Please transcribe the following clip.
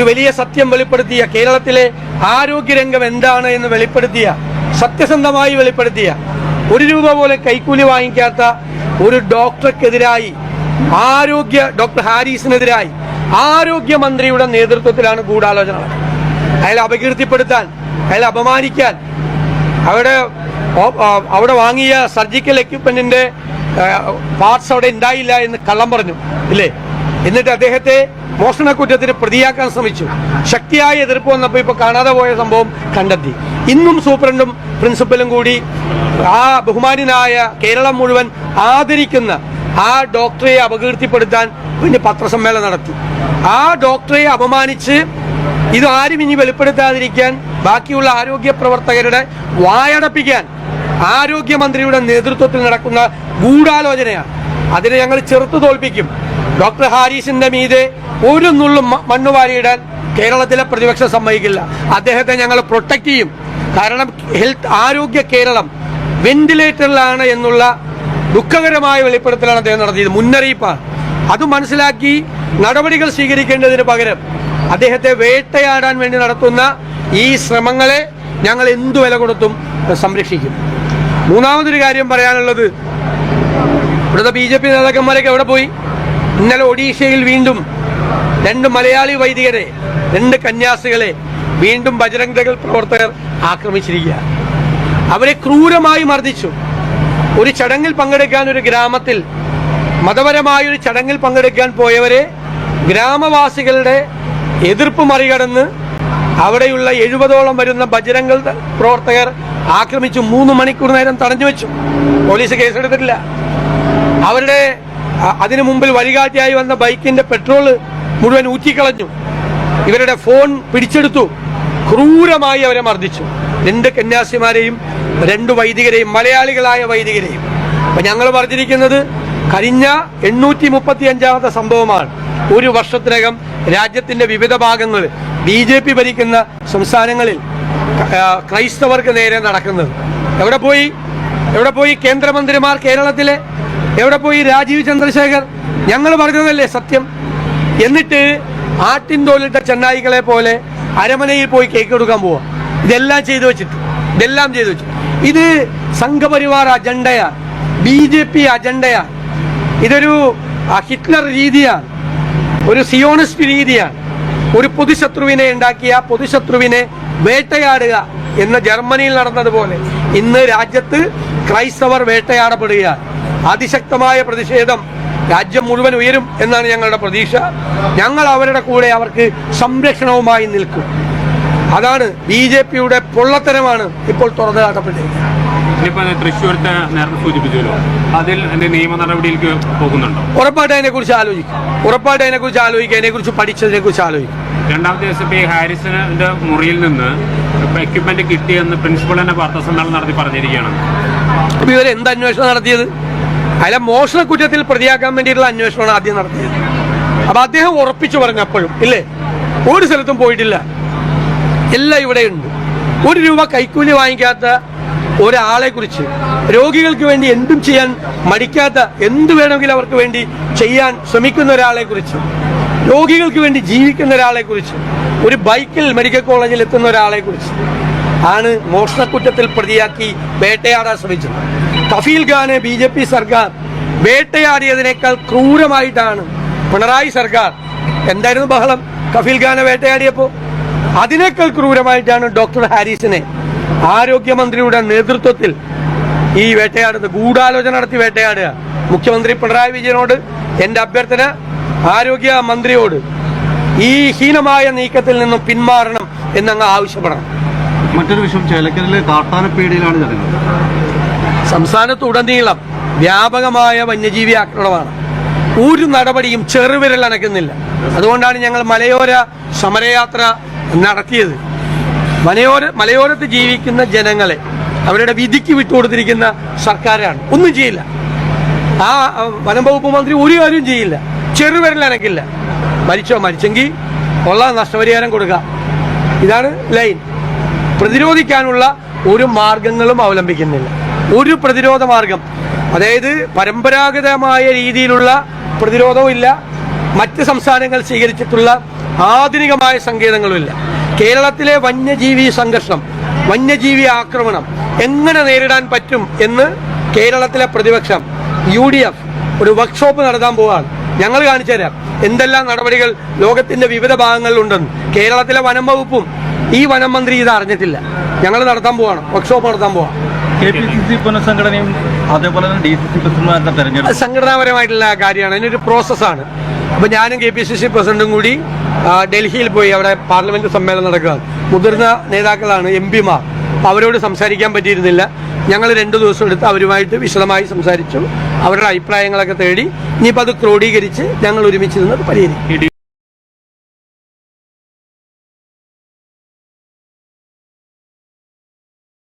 ഒരു വലിയ സത്യം വെളിപ്പെടുത്തിയ കേരളത്തിലെ ആരോഗ്യരംഗം എന്താണ് എന്ന് വെളിപ്പെടുത്തിയ സത്യസന്ധമായി വെളിപ്പെടുത്തിയ ഒരു രൂപ പോലെ കൈക്കൂലി വാങ്ങിക്കാത്ത ഒരു ഡോക്ടർക്കെതിരായി ആരോഗ്യ ഡോക്ടർ ഹാരിസിനെതിരായി ആരോഗ്യമന്ത്രിയുടെ നേതൃത്വത്തിലാണ് ഗൂഢാലോചന അയാൾ അപകീർത്തിപ്പെടുത്താൻ അയാളെ അപമാനിക്കാൻ അവിടെ അവിടെ വാങ്ങിയ സർജിക്കൽ എക്യുപ്മെന്റിന്റെ പാർട്സ് അവിടെ ഉണ്ടായില്ല എന്ന് കള്ളം പറഞ്ഞു ഇല്ലേ? എന്നിട്ട് അദ്ദേഹത്തെ മോഷണക്കുറ്റത്തിന് പ്രതിയാക്കാൻ ശ്രമിച്ചു. ശക്തിയായ എതിർപ്പ് വന്നപ്പോൾ ഇപ്പോൾ കാണാതെ പോയ സംഭവം കണ്ടെത്തി. ഇന്നും സൂപ്രണ്ടും പ്രിൻസിപ്പലും കൂടി ആ ബഹുമാനായ കേരളം മുഴുവൻ ആദരിക്കുന്ന ആ ഡോക്ടറെ അപകീർത്തിപ്പെടുത്താൻ പിന്നെ പത്രസമ്മേളനം നടത്തി. ആ ഡോക്ടറെ അപമാനിച്ച് ഇത് ആരും ഇനി വെളിപ്പെടുത്താതിരിക്കാൻ ബാക്കിയുള്ള ആരോഗ്യ പ്രവർത്തകരുടെ വായടപ്പിക്കാൻ ആരോഗ്യമന്ത്രിയുടെ നേതൃത്വത്തിൽ നടക്കുന്ന ഗൂഢാലോചനയാണ്. അതിനെ ഞങ്ങൾ ചെറുത്തു തോൽപ്പിക്കും. ഡോക്ടർ ഹാരിസിന്റെ മീതെ ഒരു നുള്ളും മണ്ണ് വാരിയിടാൻ കേരളത്തിലെ പ്രതിപക്ഷം സമ്മതിക്കില്ല. അദ്ദേഹത്തെ ഞങ്ങൾ പ്രൊട്ടക്ട് ചെയ്യും. കാരണം ഹെൽത്ത് ആരോഗ്യ കേരളം വെന്റിലേറ്ററിലാണ് എന്നുള്ള ദുഃഖകരമായ വെളിപ്പെടുത്തലാണ് അദ്ദേഹം നടത്തിയത്. മുന്നറിയിപ്പാണ്. അത് മനസ്സിലാക്കി നടപടികൾ സ്വീകരിക്കേണ്ടതിന് പകരം അദ്ദേഹത്തെ വേട്ടയാടാൻ വേണ്ടി നടത്തുന്ന ഈ ശ്രമങ്ങളെ ഞങ്ങൾ എന്തു വില കൊടുത്തും സംരക്ഷിക്കും. മൂന്നാമതൊരു കാര്യം പറയാനുള്ളത് ഇവിടുത്തെ ബി ജെ പി നേതാക്കന്മാരൊക്കെ എവിടെ പോയി? ഇന്നലെ ഒഡീഷയിൽ വീണ്ടും രണ്ട് മലയാളി വൈദികരെ രണ്ട് കന്യാസികളെ വീണ്ടും ബജരംഗ് പ്രവർത്തകർ ആക്രമിച്ചിരിക്കുക. അവരെ ക്രൂരമായി മർദ്ദിച്ചു. ഒരു ചടങ്ങിൽ പങ്കെടുക്കാൻ ഒരു ഗ്രാമത്തിൽ മതപരമായ ഒരു ചടങ്ങിൽ പങ്കെടുക്കാൻ പോയവരെ ഗ്രാമവാസികളുടെ എതിർപ്പ് മറികടന്ന് അവിടെയുള്ള എഴുപതോളം വരുന്ന ബജരംഗൾ പ്രവർത്തകർ ആക്രമിച്ചു. മൂന്ന് മണിക്കൂർ നേരം തടഞ്ഞു വെച്ചു പോലീസ് കേസെടുത്തിട്ടില്ല. അവരുടെ അതിനു മുമ്പിൽ വഴികാട്ടിയായി വന്ന ബൈക്കിന്റെ പെട്രോൾ മുഴുവൻ ഊറ്റിക്കളഞ്ഞു. ഇവരുടെ ഫോൺ പിടിച്ചെടുത്തു. ക്രൂരമായി അവരെ മർദ്ദിച്ചു. രണ്ട് കന്യാസിമാരെയും രണ്ട് വൈദികരെയും മലയാളികളായ വൈദികരെയും. അപ്പൊ ഞങ്ങൾ പറഞ്ഞിരിക്കുന്നത് കഴിഞ്ഞ എണ്ണൂറ്റി മുപ്പത്തി അഞ്ചാമത്തെ സംഭവമാണ്. ഒരു വർഷത്തിനകം രാജ്യത്തിന്റെ വിവിധ ഭാഗങ്ങളിൽ ബി ജെ പി ഭരിക്കുന്ന സംസ്ഥാനങ്ങളിൽ ക്രൈസ്തവർക്ക് നേരെ നടക്കുന്നത്. എവിടെ പോയി? എവിടെ പോയി കേന്ദ്രമന്ത്രിമാർ കേരളത്തിലെ? എവിടെ പോയി രാജീവ് ചന്ദ്രശേഖർ? ഞങ്ങൾ പറഞ്ഞതല്ലേ സത്യം? എന്നിട്ട് ആട്ടിൻ തോലിട്ട ചെന്നായികളെ പോലെ അരമനയിൽ പോയി കേക്ക് കൊടുക്കാൻ പോവാ. ഇതെല്ലാം ചെയ്തു വെച്ചിട്ട്. ഇതെല്ലാം ചെയ്തു വെച്ചു ഇത് സംഘപരിവാർ അജണ്ടയാണ് ബി ജെ പി അജണ്ടയാണ് ഇതൊരു ഹിറ്റ്ലർ രീതിയാണ് ഒരു സിയോണിസ്റ്റ് രീതിയാണ് ഒരു പൊതുശത്രുവിനെ ഉണ്ടാക്കിയ പൊതുശത്രുവിനെ വേട്ടയാടുക എന്ന് ജർമ്മനിയിൽ നടന്നതുപോലെ ഇന്ന് രാജ്യത്ത് ക്രൈസ്തവർ വേട്ടയാടപ്പെടുകയാണ്. അതിശക്തമായ പ്രതിഷേധം രാജ്യം മുഴുവൻ ഉയരും എന്നാണ് ഞങ്ങളുടെ പ്രതീക്ഷ. ഞങ്ങൾ അവരുടെ കൂടെ അവർക്ക് സംരക്ഷണവുമായി നിൽക്കും. അതാണ് ബി ജെ പിയുടെ പൊള്ളത്തരമാണ് ഇപ്പോൾ തുറന്നു കാട്ടപ്പെട്ടിരിക്കുന്നത് തൃശ്ശൂരത്തെ നേരത്തെ സൂചിപ്പിച്ചല്ലോ. അതിൽ നിയമ നടപടിയിലേക്ക് പോകുന്നുണ്ടോ? ഉറപ്പായിട്ട് അതിനെക്കുറിച്ച് ആലോചിക്കും. ഉറപ്പായിട്ട് അതിനെക്കുറിച്ച് ആലോചിക്കും. അതിനെക്കുറിച്ച് പഠിച്ചതിനെ കുറിച്ച് ആലോചിക്കും. രണ്ടാമത്തെ ദിവസം ഈ ഹാരിസന്റെ മുറിയിൽ നിന്ന് എക്യുപ്മെന്റ് കിട്ടിയെന്ന് പ്രിൻസിപ്പൾ തന്നെ വാർത്താ സമ്മേളനം നടത്തി പറഞ്ഞിരിക്കുകയാണ്. ഇവരെന്ത് അന്വേഷണം നടത്തിയത്? അയാളെ മോഷണ കുറ്റത്തിൽ പ്രതിയാക്കാൻ വേണ്ടിയിട്ടുള്ള അന്വേഷണമാണ് ആദ്യം നടത്തിയത്. അപ്പൊ അദ്ദേഹം ഉറപ്പിച്ചു പറഞ്ഞു അപ്പോഴും ഇല്ലേ? ഒരു സ്ഥലത്തും പോയിട്ടില്ല. എല്ലാം ഇവിടെയുണ്ട് ഒരു രൂപ കൈക്കൂലി വാങ്ങിക്കാത്ത ഒരാളെ കുറിച്ച് രോഗികൾക്ക് വേണ്ടി എന്തും ചെയ്യാൻ മടിക്കാത്ത എന്ത് വേണമെങ്കിലും അവർക്ക് വേണ്ടി ചെയ്യാൻ ശ്രമിക്കുന്ന ഒരാളെ കുറിച്ച് രോഗികൾക്ക് വേണ്ടി ജീവിക്കുന്ന ഒരാളെ കുറിച്ച് ഒരു ബൈക്കിൽ മെഡിക്കൽ കോളേജിൽ എത്തുന്ന ഒരാളെ കുറിച്ച് ആണ് മോഷണക്കുറ്റത്തിൽ പ്രതിയാക്കി വേട്ടയാടാൻ ശ്രമിച്ചത്. കഫീൽ ഖാനെ ബി ജെ പി സർക്കാർ വേട്ടയാടിയതിനേക്കാൾ ക്രൂരമായിട്ടാണ് പിണറായി സർക്കാർ എന്തായിരുന്നു ബഹളം? കഫീൽ ഖാനെ വേട്ടയാടിയപ്പോൾ അതിനേക്കാൾ ക്രൂരമായിട്ടാണ് ഡോക്ടർ ഹാരിസിനെ ആരോഗ്യമന്ത്രിയുടെ നേതൃത്വത്തിൽ ഈ വേട്ടയാടുന്നത്. ഗൂഢാലോചന നടത്തി വേട്ടയാടുക. മുഖ്യമന്ത്രി പിണറായി വിജയനോട് എന്റെ അഭ്യർത്ഥന ആരോഗ്യ മന്ത്രിയോട് ഈ ഹീനമായ നീക്കത്തിൽ നിന്നും പിന്മാറണം എന്നങ്ങ് ആവശ്യപ്പെടണം. മറ്റൊരു വിഷയം ചേലക്കരയിലെ കാട്ടാനപ്പേടിയിലാണ് ജനങ്ങൾ സംസ്ഥാനത്തുടനീളം വ്യാപകമായ വന്യജീവി ആക്രമണമാണ്. ഒരു നടപടിയും ചെറുവിരൽ അനക്കുന്നില്ല അതുകൊണ്ടാണ് ഞങ്ങൾ മലയോര സമരയാത്ര നടത്തിയത്. മലയോര മലയോരത്ത് ജീവിക്കുന്ന ജനങ്ങളെ അവരുടെ വിധിക്ക് വിട്ടുകൊടുത്തിരിക്കുന്ന സർക്കാരാണ്. ഒന്നും ചെയ്യില്ല. ആ വനം വകുപ്പ് മന്ത്രി ഒരു കാര്യവും ചെയ്യില്ല. ചെറുവിരൽ അനക്കില്ല മരിച്ചോ മരിച്ചെങ്കിൽ ഉള്ള നഷ്ടപരിഹാരം കൊടുക്കുക ഇതാണ് ലൈൻ. പ്രതിരോധിക്കാനുള്ള ഒരു മാർഗങ്ങളും അവലംബിക്കുന്നില്ല. ഒരു പ്രതിരോധ മാർഗം. അതായത് പരമ്പരാഗതമായ രീതിയിലുള്ള പ്രതിരോധവും ഇല്ല. മറ്റ് സംസ്ഥാനങ്ങൾ സ്വീകരിച്ചിട്ടുള്ള ആധുനികമായ സങ്കേതങ്ങളുമില്ല കേരളത്തിലെ വന്യജീവി സംഘർഷം വന്യജീവി ആക്രമണം എങ്ങനെ നേരിടാൻ പറ്റും എന്ന് കേരളത്തിലെ പ്രതിപക്ഷം യു ഡി എഫ് ഒരു വർക്ക്ഷോപ്പ് നടത്താൻ പോവാണ്. ഞങ്ങൾ കാണിച്ചു തരാം എന്തെല്ലാം നടപടികൾ ലോകത്തിന്റെ വിവിധ ഭാഗങ്ങളിലുണ്ടെന്ന്. കേരളത്തിലെ വനം വകുപ്പും ഈ വനം മന്ത്രി ഇത് അറിഞ്ഞിട്ടില്ല. ഞങ്ങൾ നടത്താൻ പോവാണ്. വർക്ക്ഷോപ്പ് നടത്താൻ പോവാം പുനഃസംഘടനയും അതേപോലെ തന്നെ ഡി സി സി പ്രസിഡന്റുമാരുടെ തെരഞ്ഞെടുപ്പ് അത് സംഘടനാപരമായിട്ടുള്ള കാര്യമാണ്. അതിനൊരു പ്രോസസ്സാണ് അപ്പോൾ ഞാനും കെ പി സി സി പ്രസിഡന്റും കൂടി ഡൽഹിയിൽ പോയി അവിടെ പാർലമെന്റ് സമ്മേളനം നടക്കുകയാണ്. മുതിർന്ന നേതാക്കളാണ് എം പിമാർ. അവരോട് സംസാരിക്കാൻ പറ്റിയിരുന്നില്ല. ഞങ്ങൾ രണ്ടു ദിവസം എടുത്ത് അവരുമായിട്ട് വിശദമായി സംസാരിച്ചു. അവരുടെ അഭിപ്രായങ്ങളൊക്കെ തേടി ഇനിയിപ്പോൾ അത് ക്രോഡീകരിച്ച് ഞങ്ങൾ ഒരുമിച്ച് നിന്ന് പരിഹരിക്കും.